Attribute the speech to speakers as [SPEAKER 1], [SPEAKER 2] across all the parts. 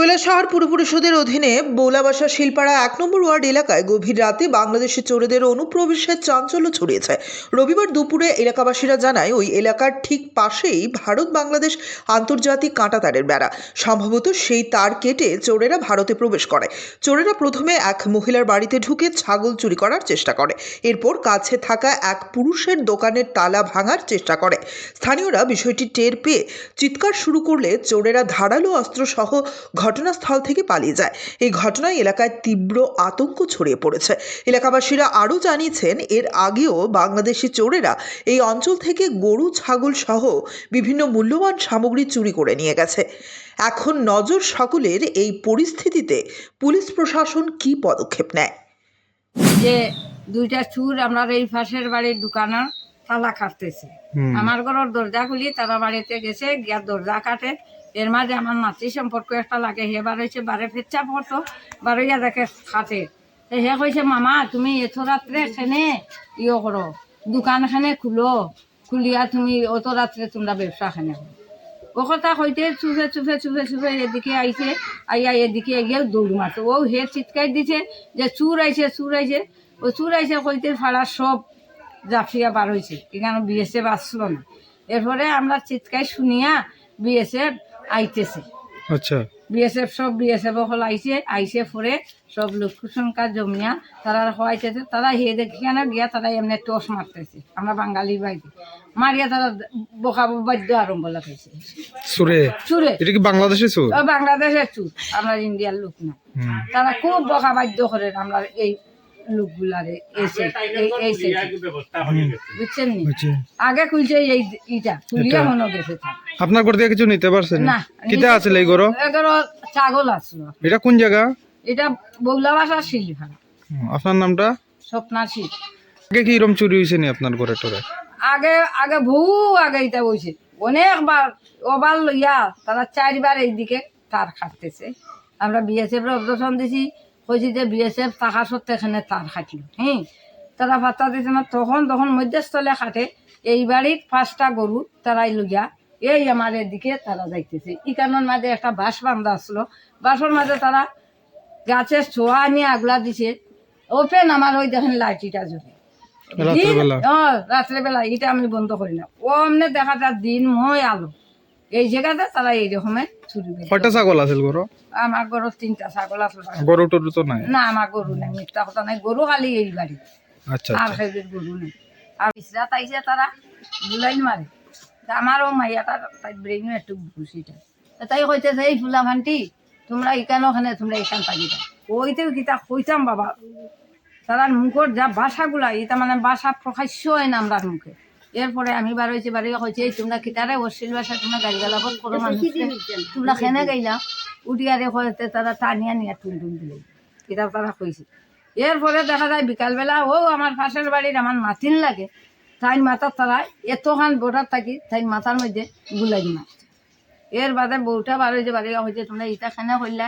[SPEAKER 1] কৈলাসহর পুর পরিষদের অধীনে বোলাবাসা শিলপাড়া এক নম্বর ওয়ার্ড এলাকায় গভীর রাতে বাংলাদেশি চোরেদের অনুপ্রবেশের চাঞ্চল্য ছড়িয়েছে। রবিবার দুপুরে এলাকাবাসীরা জানায়, ওই এলাকার ঠিক পাশেই ভারত বাংলাদেশ আন্তর্জাতিক কাঁটাতারের বেড়া। সম্ভবত সেই তার কেটে চোরেরা ভারতে প্রবেশ করে। চোরেরা প্রথমে এক মহিলার বাড়িতে ঢুকে ছাগল চুরি করার চেষ্টা করে। এরপর কাছে থাকা এক পুরুষের দোকানের তালা ভাঙার চেষ্টা করে। স্থানীয়রা বিষয়টি টের পেয়ে চিৎকার শুরু করলে চোরেরা ধারালো অস্ত্রসহ ঘটনাস্থল থেকে পালিয়ে যায়। এই ঘটনায় এলাকায় তীব্র আতঙ্ক ছড়িয়ে পড়েছে। এলাকাবাসীরা আরও জানিয়েছেন, এর আগেও বাংলাদেশি চোরেরা এই অঞ্চল থেকে গরু, ছাগল সহ বিভিন্ন মূল্যবান সামগ্রী চুরি করে নিয়ে গেছে। এখন নজর সকলের এই পরিস্থিতিতে পুলিশ প্রশাসন কী পদক্ষেপ নেয়?
[SPEAKER 2] যে দুইটা চুর, আমরা এই পাশের বাড়ির দোকানের তালা কাটতেছে আমার ঘরের দরজা খুলি তারা বাড়িতে গেছে গিয়া দরজা কাটে এর মাঝে আমার নাতি সম্পর্ক একটা লাগে হে বার হয়েছে বারে ফেচ্চা পড়তো বারোইয়া দেখে খাটে। হে কইছে মামা তুমি এত রাত্রে এখানে ইয়ে করো দোকানখানে খুলো খুলিয়া তুমি অত রাত্রে তোমরা ব্যবসা খানে ও কথা কইতে চুপে চুপে চুপে চুপে এদিকে আইছে আইয়া এদিকে গিয়ে দৌড় মারতো ও হে চিৎকার দিছে যে চুর আইছে চুর আইছে। ও চুর আইছে কইতে ফাড়া সব জাফিয়া বার হয়েছে এখানে বিএসএফ আসলো না? এরপরে আমরা চিৎকার শুনিয়া বিএসএফ আইতেছে।
[SPEAKER 3] আচ্ছা।
[SPEAKER 2] বিএসএফ সব বিএসএফ হল আইছে আইসে পরে সব লক্ষ্য সংখ্যা জমিয়া তারা হওয়াইতেছে তারা হে দেখিয়ানে গিয়া তারা এমনি টস মারতেছে আমরা বাঙালি বাইতে মারিয়া তারা বোকাবো বাদ্য আরম্ভ লাগাইছে।
[SPEAKER 3] সুরে?
[SPEAKER 2] চুরে
[SPEAKER 3] এটা কি বাংলাদেশে সুর?
[SPEAKER 2] ও বাংলাদেশের চুর আমরা ইন্ডিয়ার লোক না। তারা খুব বকা বাধ্য করে আমরা এই লোকগুলারে এসে। বুঝছেন নি। আগে খুলছে এই ইটা খুলিয়া গেছে
[SPEAKER 3] আপনার ঘর থেকে কিছু নিতে পারছেন?
[SPEAKER 2] না
[SPEAKER 3] কিতা আছিল এই গরো
[SPEAKER 2] এগারো ছাগল আসলো
[SPEAKER 3] এটা কোন জায়গা?
[SPEAKER 2] এটা বৌলা ভাষা শিলভাড়া
[SPEAKER 3] আপনার নামটা?
[SPEAKER 2] স্বপ্না শীত
[SPEAKER 3] আগে কি এরম চুরি হয়েছে নি আপনার ঘরে টরে?
[SPEAKER 2] আগে আগে বহু আগে এটা বইছে অনেকবার ওবার লইয়া তারা চারবার এইদিকে তার খাটতেছে। আমরা বিএসএফ অবদর্শন দিছি। কইছি যে বিএসএফ টাকা সত্ত্বে এখানে তার খাটলো হ্যাঁ? তারা পাত্তা দিছে না তখন তখন মধ্যস্থলে খাটে। এই বাড়ির পাঁচটা গরু তারাই লইয়া এই আমার এদিকে তারা যাইতেছে। ইকানোর মাঝে একটা বাঁশ বান্ধা আসলো। বাঁশের মাঝে তারা গাছের ছোঁয়া নিয়ে আগলা দিছে। ওপেন আমার ওই দেখেন লাইটিটা জ্বলে।
[SPEAKER 3] রাত্রেবেলা।
[SPEAKER 2] এটা আমি বন্ধ করি না। ও দেখা যায় দিন মই আলো। এই জায়গাতে তারা এই রকমের চুরি করে।
[SPEAKER 3] কয়টা ছাগল আছিল গরো
[SPEAKER 2] আমার গরুর তিনটা ছাগল
[SPEAKER 3] গরু টরু তো নাই?
[SPEAKER 2] না আমার গরু নাই। মিথ্যা কথা নাই গরু খালি এই বাড়ি।
[SPEAKER 3] আচ্ছা
[SPEAKER 2] আর
[SPEAKER 3] আচ্ছা।
[SPEAKER 2] সেদের গরু নেই। আর ইসরাত আইসে তারা বুলাইন মারে। আমারও মাইয়াটা তাই ব্রেইনও একটু ঘুষিটা তাই কইতেছে এই ফুলা ভান্টি তোমরা ইকান ওখানে তোমরা ইকান পাকিটা ওইতেও কিতা কইতাম বাবা? তারার মুখর যা ভাষাগুলা এটা মানে ভাষা প্রকাশ্য হয় না আমরার মুখে। এরপরে আমি বার হয়েছি বাড়ি হয়েছে এই তোমরা কিতারে অশ্লীল ভাষা তোমরা গাড়ি গালাবত করো মানুষ তোমরা খেনে গাইলা উঠিয়ারে হয়েছে তারা টানিয়া নিয়ে টুন টুন দিলে। কিতাব তারা কইছে। এরপরে দেখা যায় বিকালবেলা ও আমার পাশের বাড়ির আমার মাথিন লাগে তাই মাথার তারা এতখান বোটার থাকি তাই মাথার মধ্যে গুলাই মারছে। এর বাদে বউটা বার হয়েছে বাড়ি হয়েছে তোমরা ইটা খেনে করলে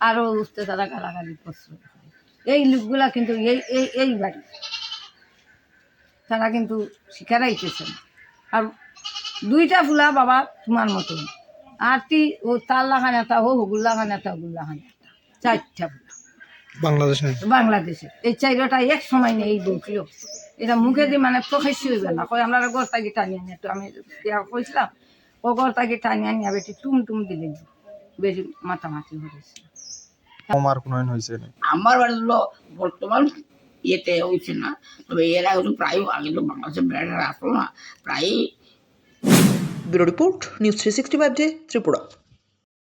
[SPEAKER 2] আরও উঠতে তারা গালাগালি করছে। এই লোকগুলা কিন্তু এই এই এই বাড়ি। তারা কিন্তু শিকারাইতেছে না আর দুইটা ফুলা বাবা তোমার মতন। আরটি ও তার লাগান একটা ও হগুল লাগান একটা হগুল লাগান একটা চারটা ফুলা।
[SPEAKER 3] বাংলাদেশে?
[SPEAKER 2] বাংলাদেশে। এই চাইরটা এক সময় নেই এই বউটিল এটা মুখে দিয়ে মানে প্রকাশ্য হইবে না। কই আমরা ঘর তাকে টানিয়ে নিয়ে। তো আমি কইছিলাম ও ঘর তাকে টানিয়ে নিয়ে বেটি টুম টুম দিলে বেশি মাতামাতি হয়েছে
[SPEAKER 3] আমার কোনো হয়েছে
[SPEAKER 4] আমার বাড়ি বর্তমান ইয়েতে হয়েছে না। তবে এরা হলো প্রায় আগে তো বাংলাদেশের ব্র্যান্ডার আসলো না, প্রায়ই
[SPEAKER 1] bureau report, news three sixty five day Tripura.